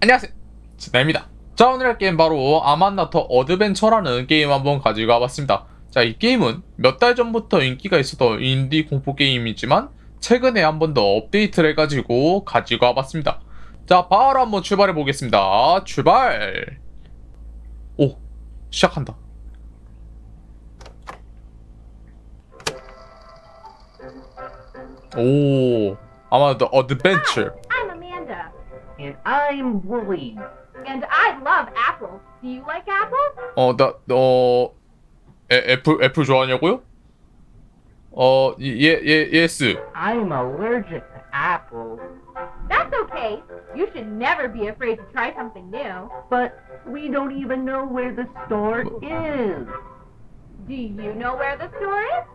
안녕하세요. 진나입니다. 자 오늘 할 게임 바로 아만나터 어드벤처라는 게임 한번 가지고 와봤습니다. 자 이 게임은 몇 달 전부터 인기가 있었던 인디 공포 게임이지만 최근에 한 번 더 업데이트를 해가지고 가지고 와봤습니다. 자 바로 한번 출발해 보겠습니다. 출발! 오 시작한다. 오 아마도 어드벤처 And I'm Wooly. and I love apples. Do you like apples? 어, 나, 어, 애, 애플, 애플 좋아하냐고요? 어, 예, 예, 예스. I'm allergic to apples. That's okay. You should never be afraid to try something new. But we don't even know where the store is. Do you know where the store is?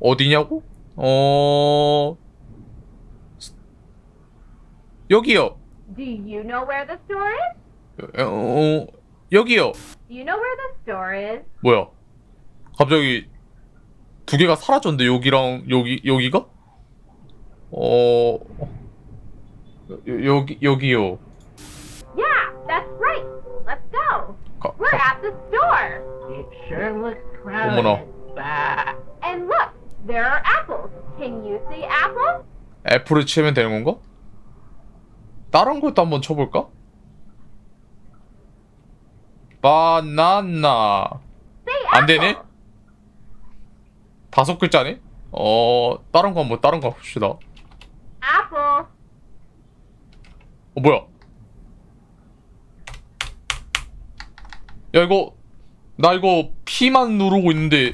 어디냐고? 어, 여기요. Do you know where the store is? 어, 여기요. Do you know where the store is? 뭐야? 갑자기 두 개가 사라졌는데, 여기랑 여기, 여기가? 어, 여, 여기, 여기요. Yeah, that's right. Let's go. 가, We're 가, at the store. It sure looks crowded. 어머나. Bah. And look, there are apples. Can you see apples? 애플을 치면 되는 건가? 다른 것도 한번 쳐볼까? 바나나 안. 되네? 다섯 글자네? 어 다른 거 한번 다른 거 봅시다 어 Apple. 뭐야 야 이거 나 이거 P만 누르고 있는데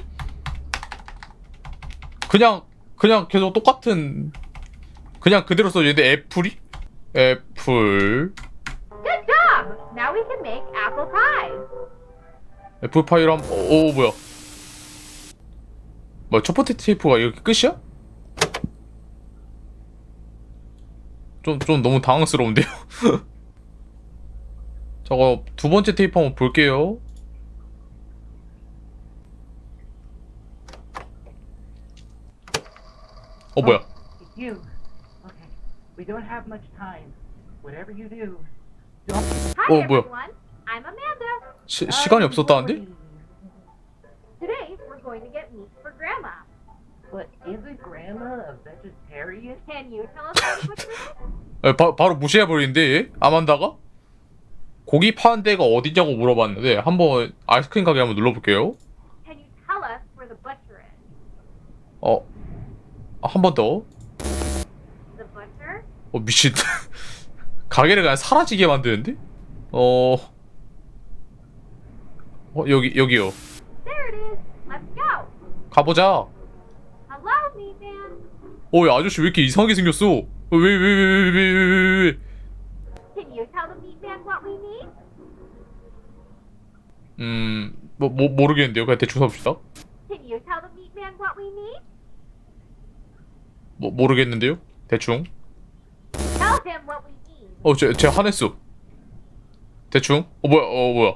그냥 그냥 계속 똑같은 그냥 그대로 써있는데 애플이? 애플 Good job. Now we can make apple pie. 애플 파이랑 어, 오 뭐야 뭐첫 번째 테이프가 이렇게 끝이야? 좀, 좀 너무 당황스러운데요? 저거 두 번째 테이프 한번 볼게요 어 뭐야 you. We don't have much time. Whatever you do, don't. Hi Oh, boy. everyone. I'm Amanda. 시, 시간이 없었다는데? Today we're going to get meat for Grandma. But isn't Grandma a vegetarian? Can you tell us how to put this? 에, 바, 바로 무시해버리는데 얘? 아만다가? 고기 파는 데가 어디냐고 물어봤는데 한번 아이스크림 가게 한번 눌러볼게요 Can you tell us where the butcher is? 어, 한 번 더. 어 미친. 가게를 그냥 사라지게 만드는데? 어... 어 여기 여기요. 가보자. 어이 아저씨 왜 이렇게 이상하게 생겼어? 어, 왜왜 왜 왜 왜왜 음... 뭐, 뭐 모르겠는데요. 그냥 대충 삽시다. 뭐 모르겠는데요? 대충. 어, 제, 제 화냈어. 대충. 어, 뭐야, 어, 뭐야.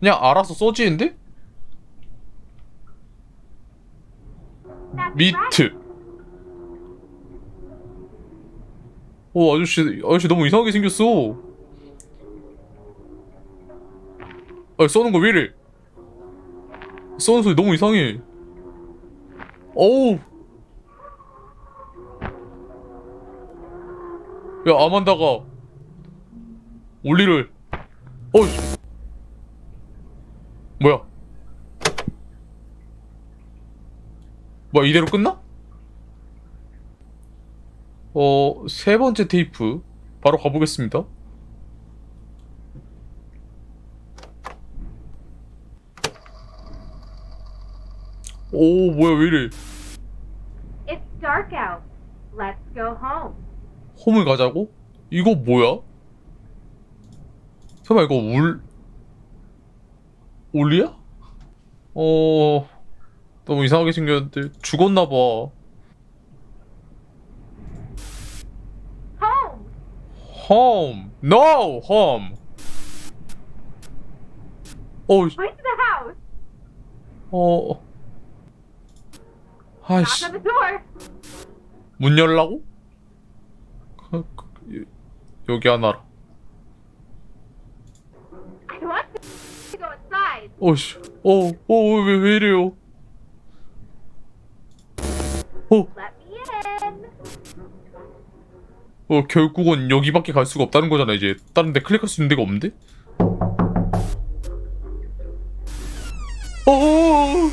그냥 알아서 써지는데? 미트. 오 아저씨 아저씨 너무 이상하게 생겼어. 아 써는 거 왜 이래? 써는 소리 너무 이상해. 어우. 야 아만다가 올리를. 어우. 뭐야? 뭐야 이대로 끝나? 어, 세 번째 테이프 바로 가보겠습니다. 오, 뭐야 왜 이래? It's dark out. Let's go home. 홈을 가자고? 이거 뭐야? 설마 이거 울 올리야? 어, 너무 이상하게 생겼는데 죽었나 봐. Home. No, home. 어, the house. 어. 아이씨. 문 열라고? 여기 하나라. Inside. 어씨, 어, 어, 왜, 왜 이래요? 어. 어, 결국은 여기밖에 갈 수가 없다는 거잖아, 이제. 다른 데 클릭할 수 있는 데가 없는데? 어, 어,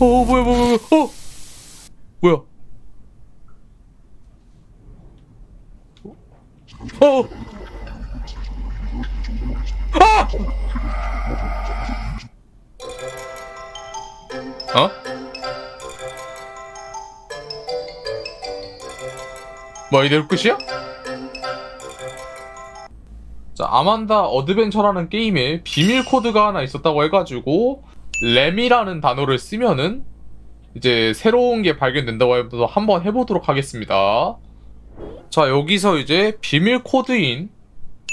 어, 어, 뭐야, 뭐야, 뭐야, 어, 어? 뭐 이대로 끝이야? 자 아만다 어드벤처라는 게임에 비밀 코드가 하나 있었다고 해가지고 램이라는 단어를 쓰면은 이제 새로운 게 발견된다고 해서 한번 해보도록 하겠습니다. 자 여기서 이제 비밀 코드인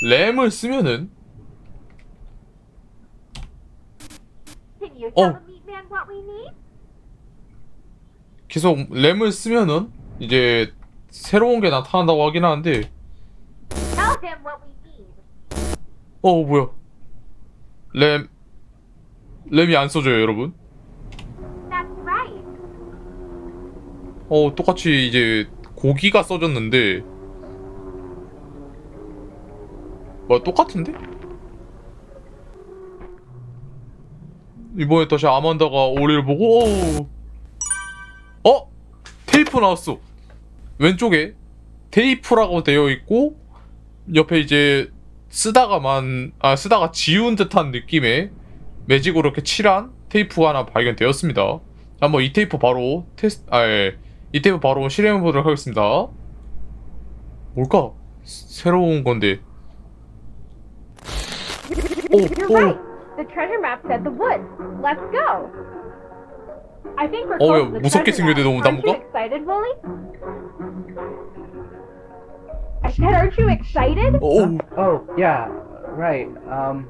램을 쓰면은 Can you Oh. tell the meat man what we need? 계속 램을 쓰면은 이제 새로운 게 나타난다고 하긴 하는데 need. 어 뭐야 램 램이 안 써져요 여러분. 어 똑같이 이제 고기가 써졌는데 뭐 똑같은데? 이번에 다시 아만다가 오리를 보고 어우. 어? 테이프 나왔어 왼쪽에 테이프라고 되어 있고 옆에 이제 쓰다가만 아 쓰다가 지운 듯한 느낌의 매직으로 이렇게 칠한 테이프가 하나 발견되었습니다 한번 이 테이프 바로 테스트 아예 이 테이프 바로 실행해 보도록 하겠습니다. 뭘까? 스- 새로운 건데. 오, 오. The treasure map said the woods. Let's go. I think we're 어, 야, 무섭게 map. 너무 Aren't you 나무가? I said, aren't you excited? 오, Oh, yeah, right. Um,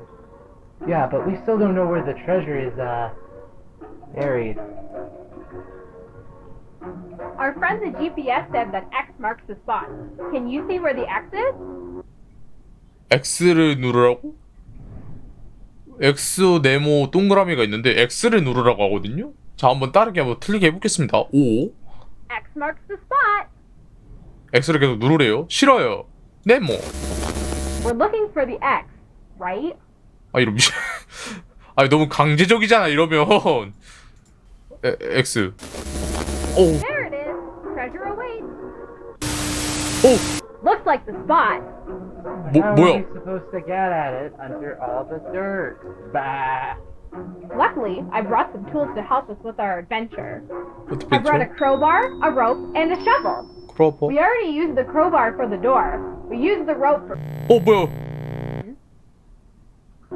yeah, but we still don't know where the treasure is, uh, buried. Our friend the GPS said that X marks the spot. Can you see where the X is? X를 누르라고? X 네모 동그라미가 있는데 X를 누르라고 하거든요. 자, 한번 다르게 한번 틀리게 해보겠습니다. 오, X marks the spot. X를 계속 누르래요. 싫어요. 네모. We're looking for the X, right? 아, 이러면 아, 너무 강제적이잖아. 이러면 에, X. 오, There it is. Treasure awaits. 오, Looks like the spot. 뭐, How 뭐야? are we supposed to get at it under all the dirt? Bah. Luckily, I brought some tools to help us with our adventure. 어떻게 I brought a 죠 crowbar, a rope, and a shovel. 크로버. We already used the crowbar for the door. We used the rope for. 어, 뭐야?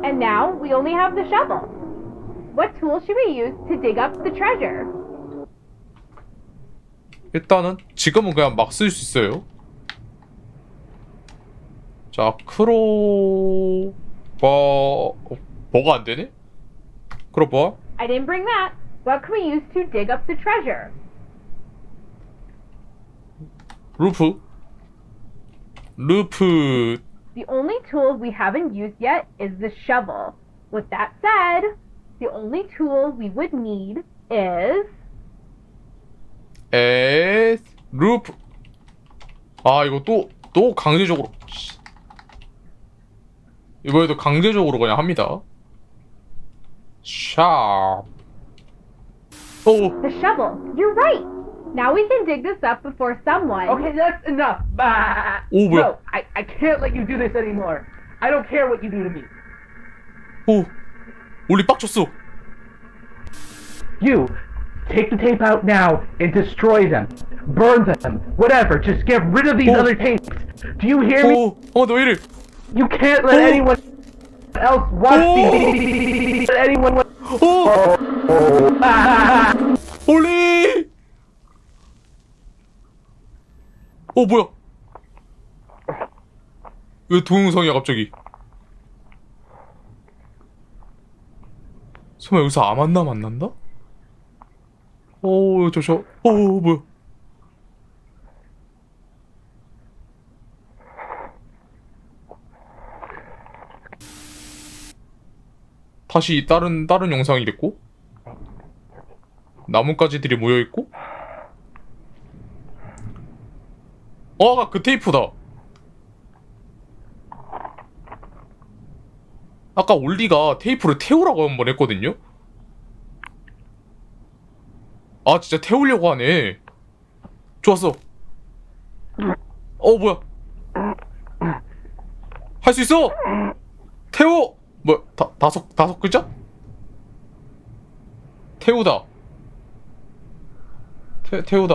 And now we only have the shovel. What tool should we use to dig up the treasure? 일단은 지금은 그냥 막 쓸 수 있어요. 자, 크로버 어, 뭐가 안 되네? 크로버 I didn't bring that. What can we use to dig up the treasure? 루프 루프 The only tool we haven't used yet is the shovel. With that said, the only tool we would need is 에 루프 아 이거 또 또 강제적으로 씨. 이번에도 강제적으로 그냥 합니다. 샵. 오, the shovel. You're right. Now we can dig this up before someone. Okay, that's enough. Bah. 오 뭐야? No, I, I can't let you do this anymore. I don't care what you do to me. 오, 올리 빡쳤어. You, take the tape out now and destroy them. Burn them. Whatever. Just get rid of these Oh. other tapes. Do you hear me? 오, 어, 너 이래? You can't let Oh. anyone Else watch anyone. Oh. Ah. 올리. 어 뭐야? 왜 동영상이야 갑자기? 설마 여기서 아만나 만난다? 오, 저, 저, 오, 뭐야? 다시 다른 다른 영상이 됐고? 나뭇가지들이 모여 있고? 어 아까 그 테이프다. 아까 올리가 테이프를 태우라고 한 번 했거든요? 아 진짜 태우려고 하네. 좋았어. 어 뭐야? 할 수 있어! 태우 뭐 다, 다섯 다섯 글자? 태우다. 태, 태우다.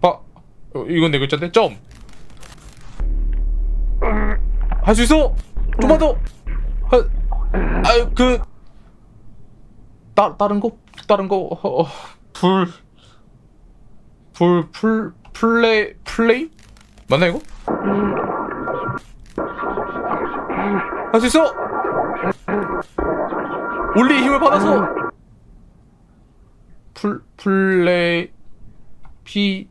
아 어, 이건 네 글자인데? 점! 할 수 있어? 좀만 더! 아유 그 따, 다른 거? 다른 거불불 풀 플레이 플레이? 맞나 이거 할 수 있어? 올리 힘을 받아서. 풀 플레이 P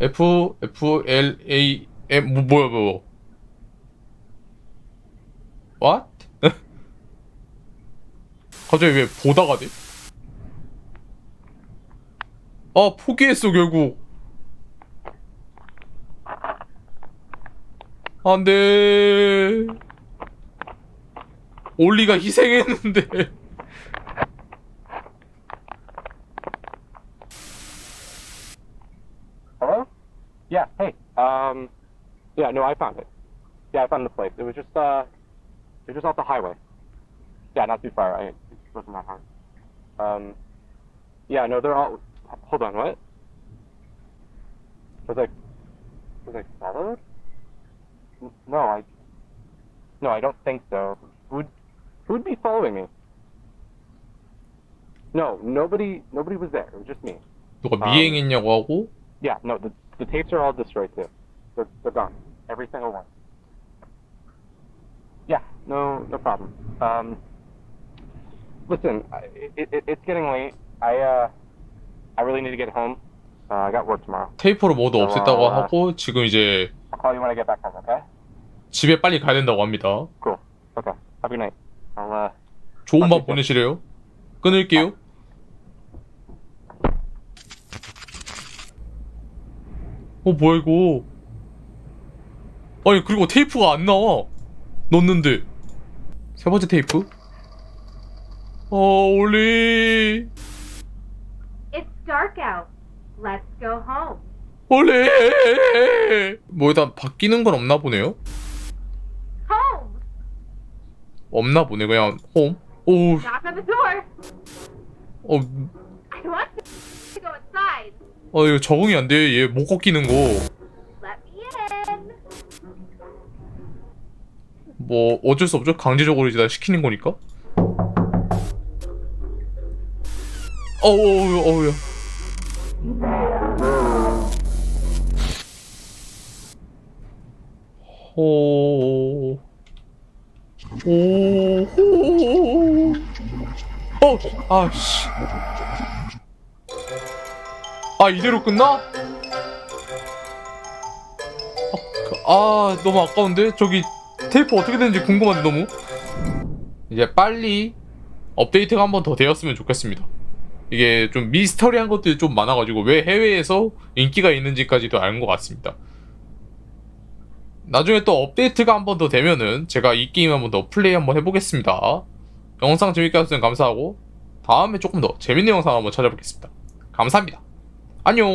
F F L A M 뭐 뭐야 뭐 What? 갑자기 왜 보다가 돼? 아 포기했어 결국. 안 돼 올리가 희생했는데 Hello? Yeah, hey. Um, yeah, no, I found it. Yeah, I found the place. It was just, uh, it was just off the highway. Yeah, not too far. I, it wasn't that hard. Um, yeah, no, they're all, hold on, what? Was I, was I followed? N- No, I, no, I don't think so. Who'd, who'd be following me? No, nobody, nobody was there. It was just me. 누가 아. 미행했냐고 하고 Yeah, no, the, the tapes are all destroyed too. They're, they're gone. Every single one. Yeah, no, no problem. Um, listen, I- it, it, it's getting late. I, uh, I really need to get home. Uh, I got work tomorrow. 테이프로 모두 없앴다고 아. 하고 지금 이제 I'll call you when I get back home, okay? 집에 빨리 가야 된다고 합니다 Cool. Okay. Have a good night. Uh, 좋은 아, 밤? 보내시래요. 끊을게요. 어 뭐야 이거? 아니 그리고 테이프가 안 나와. 넣었는데. 세 번째 테이프? 어 올리. It's dark out. Let's go home. 올리! 뭐 일단 바뀌는 건 없나 보네요! 없나 보네. 그냥 홈? 오우. Knock on the door. 어, I want to go inside. 어 이거 적응이 안 돼. 얘 못 꺾이는 거. Let me in. 뭐 어쩔 수 없죠. 강제적으로 이제 다 시키는 거니까. 어우 어우야 호... 오... 호... 어! 아 씨 아 이대로 끝나? 아, 그- 아 너무 아까운데? 저기 테이프 어떻게 되는지 궁금한데 너무 이제 빨리 업데이트가 한 번 더 되었으면 좋겠습니다 이게 좀 미스터리한 것들이 좀 많아가지고 왜 해외에서 인기가 있는지까지도 알것 같습니다 나중에 또 업데이트가 한 번 더 되면은 제가 이 게임 한 번 더 플레이 한번 해보겠습니다. 영상 재밌게 봐주셔서 감사하고 다음에 조금 더 재밌는 영상 한번 찾아뵙겠습니다. 감사합니다. 안녕